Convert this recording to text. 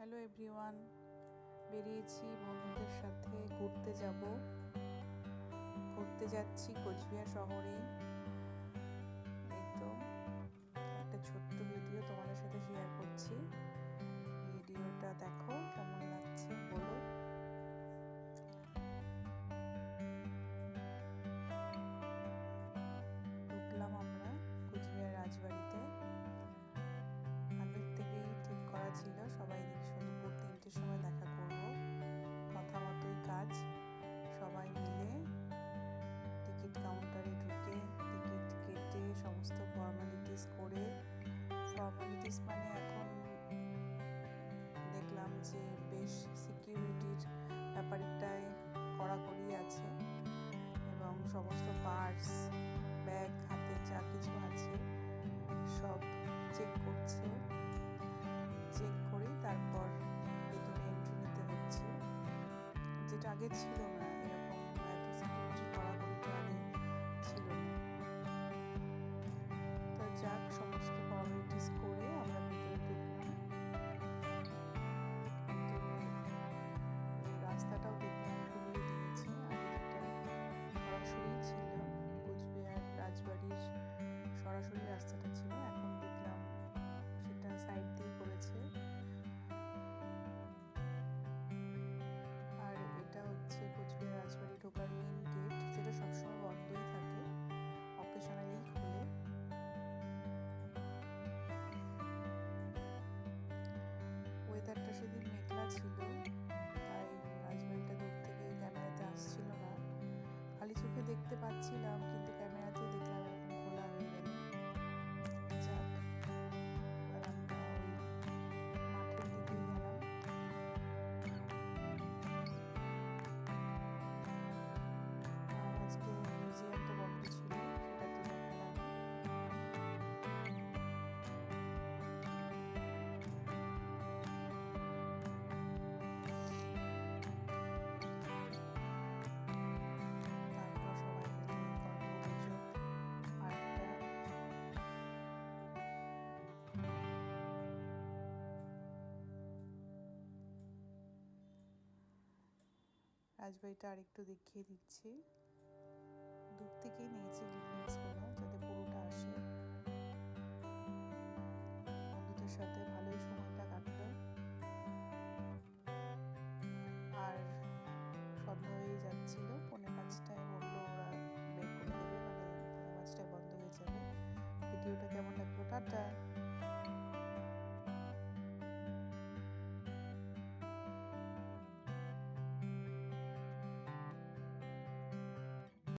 Hello everyone, বেরিয়েছি বন্ধুদের সাথে ঘুরতে যাব। ঘুরতে যাচ্ছি কোচবিহার শহরে। এই তো একটা ছোট্ট ভিডিও তোমাদের সাথে শেয়ার করছি। ভিডিওটা দেখো কেমন লাগছে বলো। ঢুকলাম আমরা কোচবিহার রাজবাড়িতে। আগের থেকেই ঠিক করা ছিল সবাই পার্টস ব্যাগ হাতে যা কিছু আছে, সব চেক করছে। চেক করে তারপর ভেতরে এন্ট্রি নিতে হচ্ছে। যেটা আগে ছিল না। দেখতে পাচ্ছিলাম রাজবাড়িটা আরেকটু দেখিয়ে দিচ্ছি। দূর থেকেই নিয়েছি যাতে পুরোটা আসে। বন্ধুদের সাথে ভালোই সময়টা কাটলো। আর সন্ধ্যা হয়ে যাচ্ছিল। পৌনে পাঁচটায় বলল ওরা বের করে দেবে মানে পৌনে পাঁচটায় বন্ধ হয়ে যাবে। ভিডিওটা কেমন লাগল? টাটা।